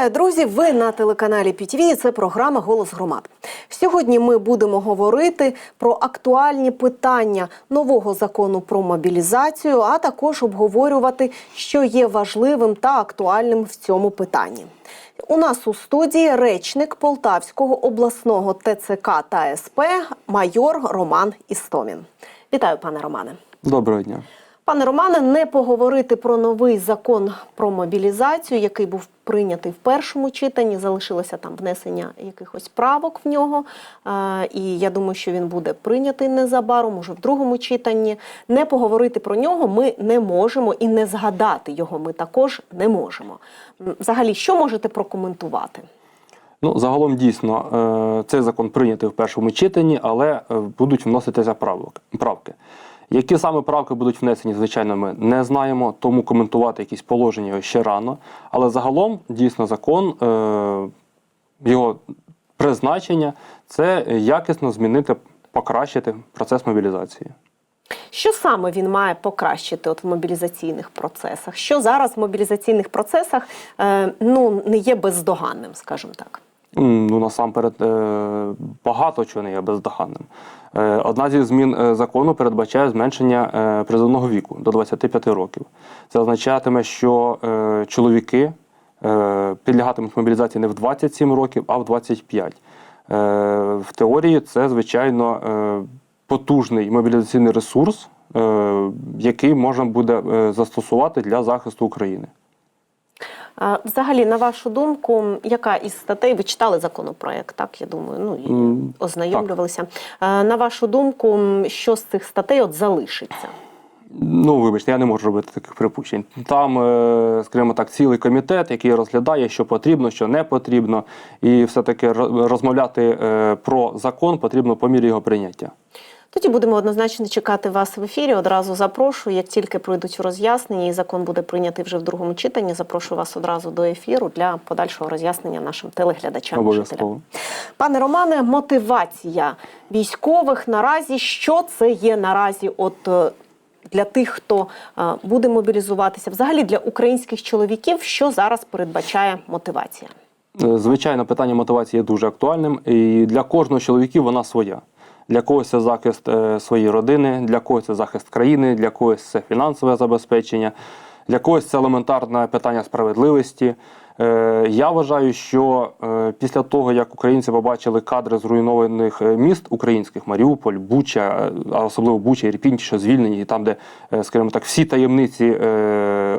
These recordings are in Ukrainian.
Вітаю, друзі! Ви на телеканалі ПІТВ. Це програма Голос громад. Сьогодні ми будемо говорити про актуальні питання нового закону про мобілізацію, а також обговорювати, що є важливим та актуальним в цьому питанні. У нас у студії речник Полтавського обласного ТЦК та СП майор Роман Істомін. Вітаю, пане Романе. Доброго дня. Пане Романе, не поговорити про новий закон про мобілізацію, який був прийнятий в першому читанні. Залишилося там внесення якихось правок в нього. Е, І я думаю, що він буде прийнятий незабаром, уже в другому читанні. Не поговорити про нього ми не можемо і не згадати його ми також не можемо. Взагалі, що можете прокоментувати? Ну, загалом дійсно е, цей закон прийнятий в першому читанні, але е, будуть вноситися правки. Які саме правки будуть внесені, звичайно, ми не знаємо, тому коментувати якісь положення ще рано. Але загалом дійсно закон, е, його призначення це якісно змінити, покращити процес мобілізації. Що саме він має покращити от в мобілізаційних процесах? Що зараз в мобілізаційних процесах е, ну, не є бездоганним, скажімо так? Ну, насамперед, е, багато чого не є бездоганним. Е, Одна зі змін е, закону передбачає зменшення призовного віку до 25 років. Це означатиме, що чоловіки підлягатимуть мобілізації не в 27 років, а в 25. Е, В теорії це, звичайно, потужний мобілізаційний ресурс, який можна буде застосувати для захисту України. Взагалі, на вашу думку, яка із статей ви читали законопроект? Так, я думаю, ну і ознайомлювалися. А, На вашу думку, що з цих статей от залишиться? Ну, вибачте, я не можу робити таких припущень. Там, е, скажімо так, цілий комітет, який розглядає, що потрібно, що не потрібно, і все-таки розмовляти е, про закон потрібно по мірі його прийняття. Тоді будемо однозначно чекати вас в ефірі. Одразу запрошую. Як тільки пройдуть роз'яснення і закон буде прийнятий вже в другому читанні, запрошую вас одразу до ефіру для подальшого роз'яснення нашим телеглядачам. Обов'язково. Пане Романе, мотивація військових наразі. Що це є наразі? От е, для тих, хто е, буде мобілізуватися, взагалі для українських чоловіків, що зараз передбачає мотивація? Е, Звичайно, питання мотивації є дуже актуальним, і для кожного чоловіка вона своя. Для когось це захист е, своєї родини, для когось це захист країни, для когось це фінансове забезпечення, для когось це елементарне питання справедливості. Е, Я вважаю, що е, після того, як українці побачили кадри зруйнованих міст українських Маріуполь, Буча, а особливо Буча, Ірпінь, що звільнені, і там, де, скажімо так, всі таємниці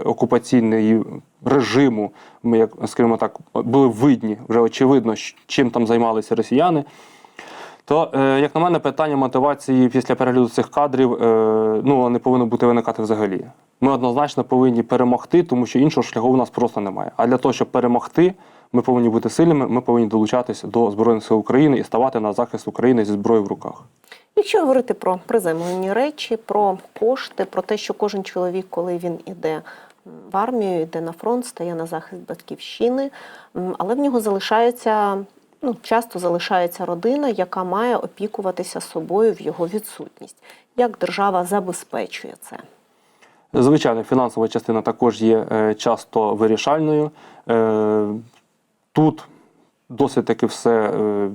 окупаційної режиму, ми, як скажімо так, були видні, вже очевидно, чим там займалися росіяни. То, е, як на мене, питання мотивації після перегляду цих кадрів е, ну, не повинно бути виникати взагалі. Ми однозначно повинні перемогти, тому що іншого шляху у нас просто немає. А для того, щоб перемогти, ми повинні бути сильними, ми повинні долучатися до Збройних сил України і ставати на захист України зі зброєю в руках. Якщо говорити про приземлені речі, про кошти, про те, що кожен чоловік, коли він іде в армію, йде на фронт, стає на захист батьківщини, але в нього залишається. Ну, часто залишається родина, яка має опікуватися собою в його відсутність. Як держава забезпечує це? Звичайно, фінансова частина також є е, часто вирішальною. Е, Тут досить таки все е,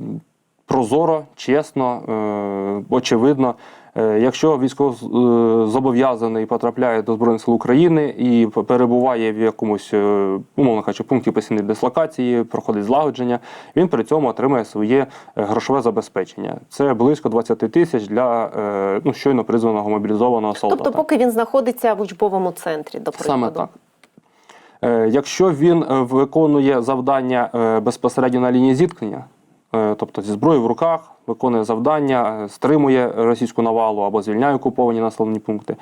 прозоро, чесно, очевидно. Е, Якщо військовозобов'язаний потрапляє до Збройних сил України і перебуває в якомусь, е, умовно кажучи, пункті постійної дислокації, проходить злагодження, він при цьому отримує своє е, грошове забезпечення. Це близько 20 тисяч для е, ну, щойно призваного мобілізованого солдата. Тобто, поки він знаходиться в учбовому центрі, до прикладу. Саме так. Е, Якщо він е, виконує завдання е, безпосередньо на лінії зіткнення, е, тобто зі зброєю в руках, виконує завдання, е, стримує російську навалу або звільняє окуповані населені пункти,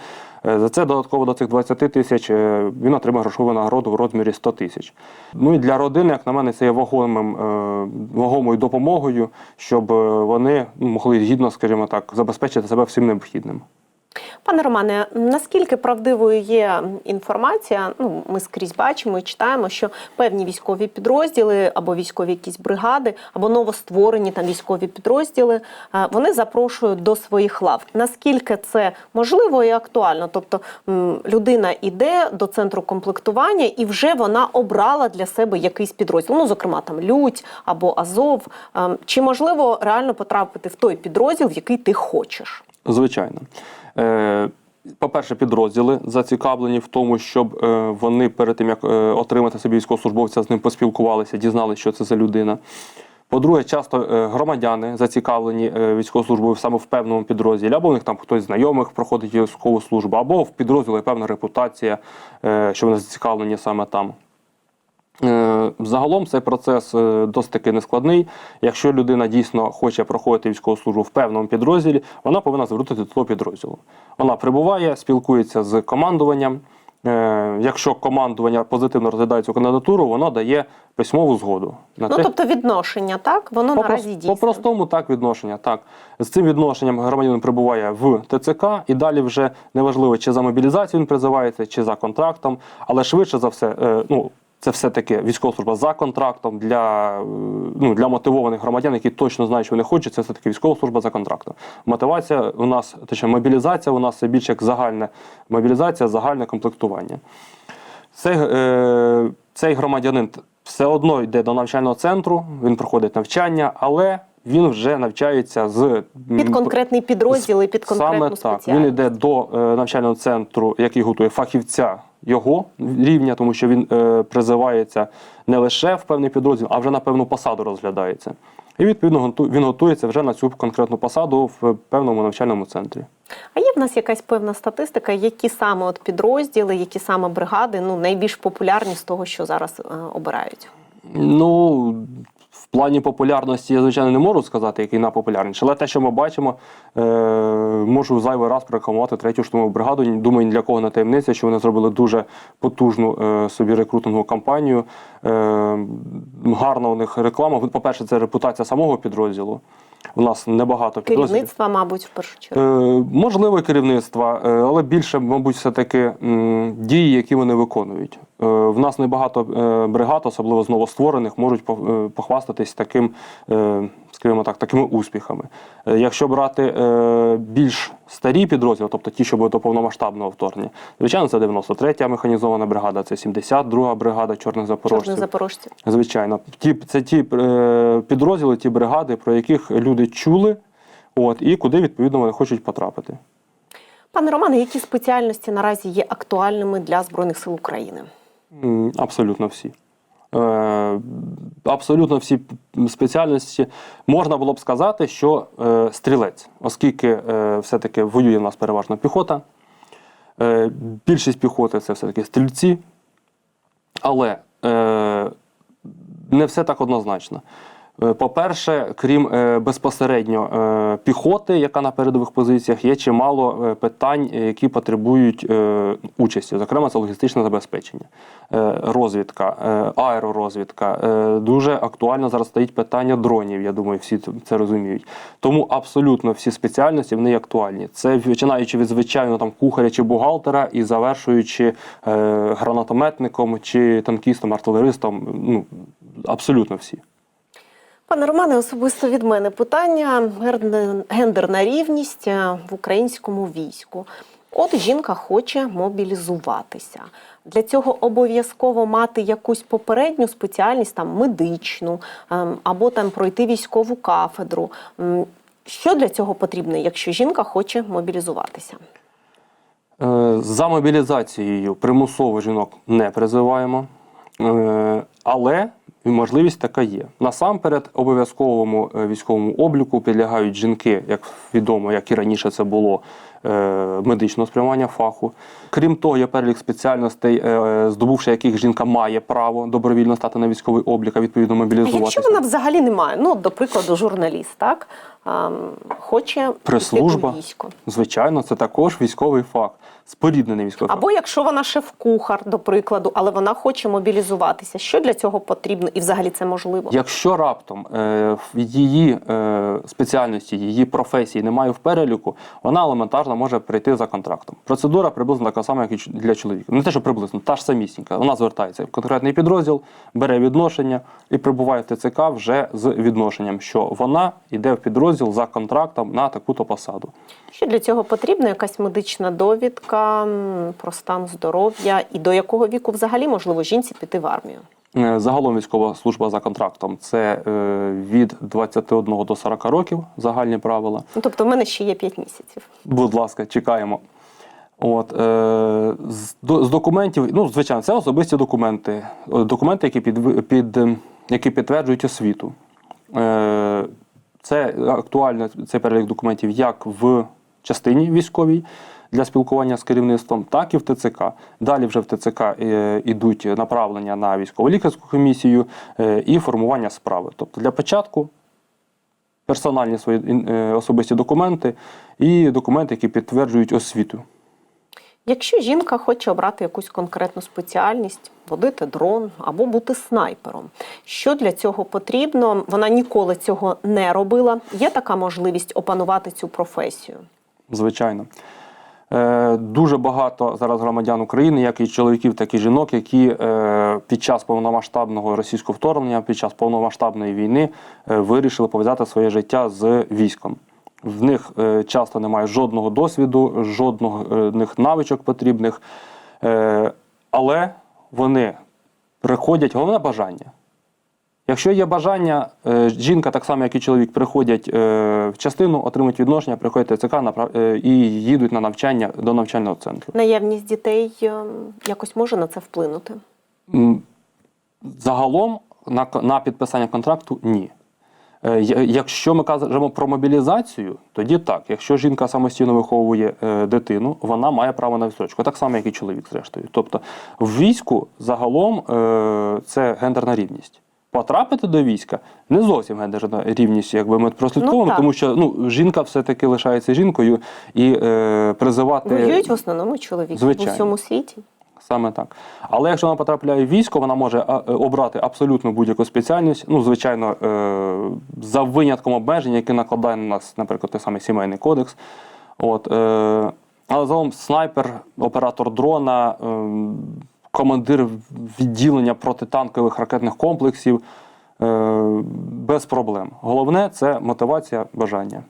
е, за це додатково до цих 20 тисяч е, він отримає грошову нагороду в розмірі 100 тисяч. Ну і для родини, як на мене, це є вагомим, е, вагомою допомогою, щоб е, вони могли гідно, скажімо так, забезпечити себе всім необхідним. Пане Романе, наскільки правдивою є інформація? Ну, ми скрізь бачимо і читаємо, що певні військові підрозділи або військові якісь бригади, або новостворені там військові підрозділи, вони запрошують до своїх лав. Наскільки це можливо і актуально? Тобто людина йде до центру комплектування і вже вона обрала для себе якийсь підрозділ, ну зокрема там Людь або Азов. Чи можливо реально потрапити в той підрозділ, в який ти хочеш? Звичайно. Е, По-перше, підрозділи зацікавлені в тому, щоб е, вони перед тим, як е, отримати собі військовослужбовця, з ним поспілкувалися, дізналися, що це за людина. По-друге, часто громадяни зацікавлені військовослужбою саме в певному підрозділі, або в них там хтось з знайомих проходить військову службу, або в підрозділі певна репутація, що вони зацікавлені саме там. Загалом цей процес е, досить таки нескладний. Якщо людина дійсно хоче проходити військову службу в певному підрозділі, вона повинна звернутися до того підрозділу. Вона прибуває, спілкується з командуванням. Е, Якщо командування позитивно розглядає цю кандидатуру, воно дає письмову згоду на Ну те, тобто відношення, так воно по, наразі дійсне. по-простому так відношення. Так з цим відношенням громадянин прибуває в ТЦК, і далі вже неважливо, чи за мобілізацію він призивається, чи за контрактом, але швидше за все, е, ну. Це все таки військова служба за контрактом для, е, ну, для мотивованих громадян, які точно знають, що вони хочуть. Це все таки військова служба за контрактом. Мотивація у нас, точніше, мобілізація у нас це більше як загальна мобілізація, загальне комплектування. Цей, е, цей громадянин все одно йде до навчального центру, він проходить навчання, але він вже навчається з Під конкретний підрозділ і під конкретну саме так. Він йде до е, навчального центру, який готує фахівця його рівня, тому що він е, призивається не лише в певний підрозділ, а вже на певну посаду розглядається. І відповідно він готується вже на цю конкретну посаду в певному навчальному центрі. А є в нас якась певна статистика, які саме от підрозділи, які саме бригади ну найбільш популярні з того, що зараз е, обирають? Ну, в плані популярності я, звичайно, не можу сказати, який найпопулярніший. Але те, що ми бачимо, е, можу зайвий раз прорекламувати третю штурмову бригаду. Думаю, ні для кого не таємниця, що вони зробили дуже потужну е, собі рекрутингову кампанію. Е, гарна у них реклама. По-перше, це репутація самого підрозділу. У нас небагато підрозділів. Керівництва, мабуть, в першу чергу. Е, можливо, керівництва, е, але більше, мабуть, все-таки дії, які вони виконують. Е, в нас небагато бригад, особливо з новостворених, можуть похвастатись таким, скажімо так, такими успіхами. Е, якщо брати е, більш старі підрозділи, тобто ті, що були до повномасштабного вторгнення, звичайно, це 93-я механізована бригада, це 72-га бригада чорних запорожців. Чорних запорожців. Звичайно, ті це ті е, підрозділи, ті бригади, про яких люди чули, от і куди відповідно вони хочуть потрапити. Пане Романе, які спеціальності наразі є актуальними для Збройних сил України? Абсолютно всі. Е, Абсолютно всі спеціальності можна було б сказати, що е, стрілець, оскільки е, все-таки воює в нас переважно піхота. Більшість піхоти це все-таки стрільці, але не все так однозначно. Е, По-перше, крім е, безпосередньо е, піхоти, яка на передових позиціях, є чимало питань, які потребують участі. Зокрема, це логістичне забезпечення, розвідка, аеророзвідка. Дуже актуально зараз стоїть питання дронів. Я думаю, всі це розуміють. Тому абсолютно всі спеціальності вони актуальні. Це починаючи від звичайно там кухаря чи бухгалтера і завершуючи гранатометником чи танкістом, артилеристом. Ну абсолютно всі. Пане Романе, особисто від мене питання гендерна рівність е, в українському війську. От жінка хоче мобілізуватися. Для цього обов'язково мати якусь попередню спеціальність, там медичну, ем, або там пройти військову кафедру. Що для цього потрібно, якщо жінка хоче мобілізуватися? Е, За мобілізацією примусово жінок не призиваємо, Е, але можливість така є. Насамперед, обов'язковому е, військовому обліку підлягають жінки, як відомо, як і раніше це було медичного спрямування фаху. Крім того, є перелік спеціальностей, е, здобувши яких жінка має право добровільно стати на військовий облік, а відповідно А якщо вона взагалі не має, ну, до прикладу, журналіст, так? Хоче Прес-служба. Звичайно, це також військовий фах, споріднений військовий. Або якщо вона шеф-кухар, до прикладу, але вона хоче мобілізуватися, що для цього потрібно і взагалі це можливо? Якщо раптом е, в її е, спеціальності, її професії немає в переліку, вона елементарно вона може прийти за контрактом. Процедура приблизно така сама, як і для чоловіка. Не те, що приблизно, та ж самісінька. Вона звертається в конкретний підрозділ, бере відношення і прибуває в ТЦК вже з відношенням, що вона йде в підрозділ за контрактом на таку-то посаду. Що для цього потрібна якась медична довідка про стан здоров'я і до якого віку взагалі можливо жінці піти в армію? Е, Загалом військова служба за контрактом це е, від 21 до 40 років загальні правила. Ну, тобто, в мене ще є 5 місяців. Будь ласка, чекаємо. От, е, з, з документів, ну, звичайно, це особисті документи. Е, Документи, які, під, під, ем, які підтверджують освіту. Е, це актуально цей перелік документів як в частині військовій для спілкування з керівництвом, так і в ТЦК. Далі вже в ТЦК е, йдуть направлення на військово-лікарську комісію е, і формування справи. Тобто для початку персональні свої е, особисті документи і документи, які підтверджують освіту. Якщо жінка хоче обрати якусь конкретну спеціальність, водити дрон або бути снайпером, що для цього потрібно? Вона ніколи цього не робила. Є така можливість опанувати цю професію. Звичайно. Е, Дуже багато зараз громадян України, як і чоловіків, так і жінок, які е, під час повномасштабного російського вторгнення, під час повномасштабної війни е, вирішили пов'язати своє життя з військом. В них часто немає жодного досвіду, жодних навичок потрібних, але вони приходять, головне бажання. Якщо є бажання, е, жінка, так само як і чоловік, приходять е, в частину, отримують відношення, приходять ТЦК е, і їдуть на навчання до навчального центру. Наявність дітей якось може на це вплинути. Загалом на, на підписання контракту ні. Якщо ми кажемо про мобілізацію, тоді так. Якщо жінка самостійно виховує дитину, вона має право на відстрочку, так само, як і чоловік, зрештою. Тобто в війську загалом це гендерна рівність. Потрапити до війська не зовсім гендерна рівність, якби ми прослідковуємо, Ну, тому що ну, жінка все-таки лишається жінкою і е, призивати. Воюють в основному чоловіки Звичайно. у всьому світі. Саме так. Але якщо вона потрапляє в військо, вона може е, обрати абсолютно будь-яку спеціальність. Ну, звичайно, е, за винятком обмежень, які накладає на нас, наприклад, той самий сімейний кодекс. От, е, але загалом снайпер, оператор дрона, е, командир відділення протитанкових ракетних комплексів е, без проблем. Головне це мотивація, бажання.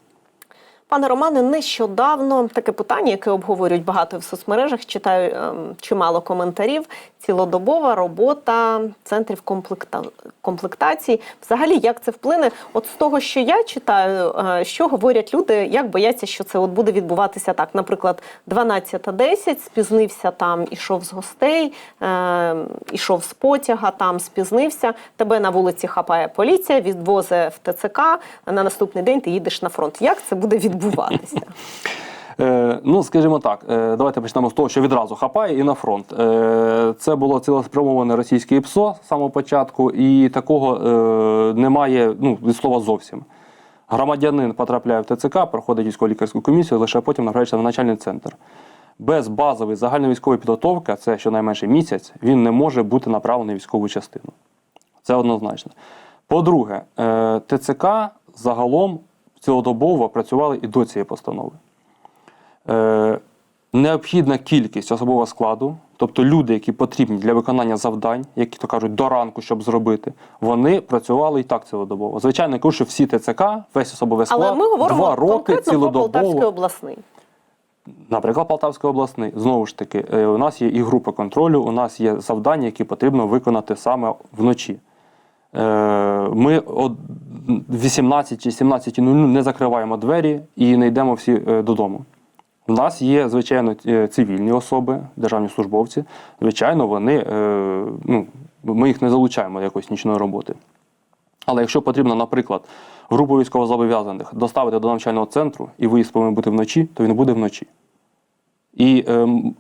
Пане Романе, нещодавно таке питання, яке обговорюють багато в соцмережах, читаю ем, чимало коментарів. Цілодобова робота центрів комплекта... комплектації. Взагалі, як це вплине? От з того, що я читаю, е, що говорять люди, як бояться, що це от буде відбуватися так. Наприклад, 12.10, спізнився там, ішов з гостей, е, ішов з потяга, там спізнився. Тебе на вулиці хапає поліція, відвозить в ТЦК. На наступний день ти їдеш на фронт. Як це буде відбуватися? Е, ну, скажімо так, е, давайте почнемо з того, що відразу хапає і на фронт. Е, це було цілеспрямоване російське ПСО з самого початку, і такого немає ну, від слова зовсім. Громадянин потрапляє в ТЦК, проходить військово-лікарську комісію, лише потім направляється в навчальний центр. Без базової загальновійськової підготовки, це щонайменше місяць, він не може бути направлений в військову частину. Це однозначно. По-друге, ТЦК загалом цілодобово працювали і до цієї постанови. Е, необхідна кількість особового складу, тобто люди, які потрібні для виконання завдань, які то кажуть до ранку, щоб зробити, вони працювали і так цілодобово. Звичайно, кажу, що всі ТЦК, весь особовий склад, Але ми говоримо два роки конкретно про Полтавський обласний. Наприклад, Полтавський обласний, знову ж таки, е, у нас є і група контролю, у нас є завдання, які потрібно виконати саме вночі. Е, Ми 18 чи 17.00 не закриваємо двері і не йдемо всі е, додому. У нас є, звичайно, е, цивільні особи, державні службовці. Звичайно, вони, е, ну, ми їх не залучаємо до якоїсь нічної роботи. Але якщо потрібно, наприклад, групу військовозобов'язаних доставити до навчального центру і виїзд повинен бути вночі, то він буде вночі. І, ем,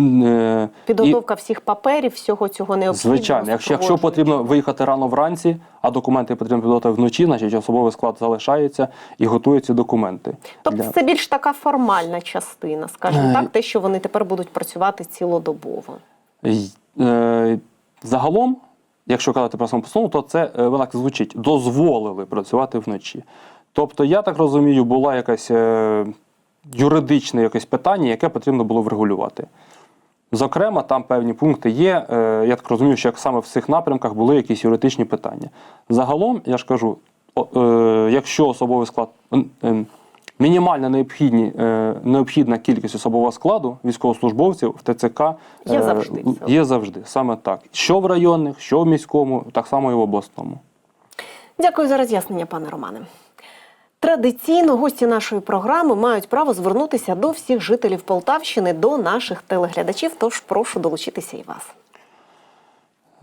е, і Підготовка всіх паперів, всього цього необхідного. звичайно, якщо, якщо потрібно виїхати рано вранці, а документи потрібно підготувати вночі, значить особовий склад залишається і готуються документи. Тобто Для- це більш така формальна частина, скажімо Е, так, те, що вони тепер будуть працювати цілодобово. Е, Загалом, якщо казати про саму постанову, то це вона так звучить: дозволили працювати вночі. Тобто, я так розумію, була якась юридичне якесь питання, яке потрібно було врегулювати. Зокрема, там певні пункти є. е, Я так розумію, що як саме в цих напрямках були якісь юридичні питання. Загалом, я ж кажу, е, якщо особовий склад ем, мінімальна необхідні, е, необхідна кількість особового складу військовослужбовців в ТЦК Є е, завжди. Є завжди, саме так. Що в районних, що в міському, так само і в обласному. Дякую за роз'яснення, пане Романе. Традиційно гості нашої програми мають право звернутися до всіх жителів Полтавщини, до наших телеглядачів. Тож прошу долучитися і вас.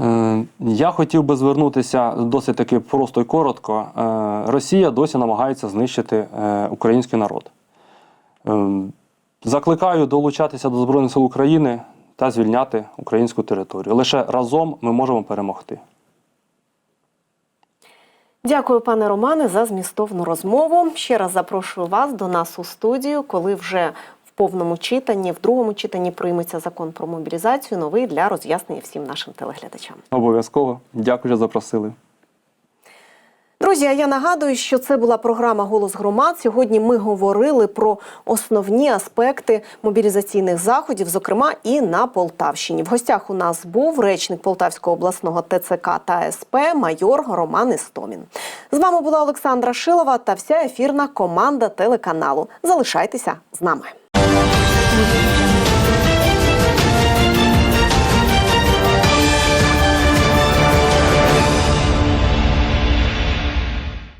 Е, Я хотів би звернутися досить таки просто і коротко. Е, Росія досі намагається знищити е, український народ. Закликаю долучатися до Збройних сил України та звільняти українську територію. Лише разом ми можемо перемогти. Дякую, пане Романе, за змістовну розмову. Ще раз запрошую вас до нас у студію, коли вже в повному читанні, в другому читанні прийметься закон про мобілізацію, новий для роз'яснення всім нашим телеглядачам. Обов'язково. Дякую, що запросили. Друзі, я нагадую, що це була програма Голос громад. Сьогодні ми говорили про основні аспекти мобілізаційних заходів, зокрема і на Полтавщині. В гостях у нас був речник Полтавського обласного ТЦК та СП майор Роман Істомін. З вами була Олександра Шилова та вся ефірна команда телеканалу. Залишайтеся з нами.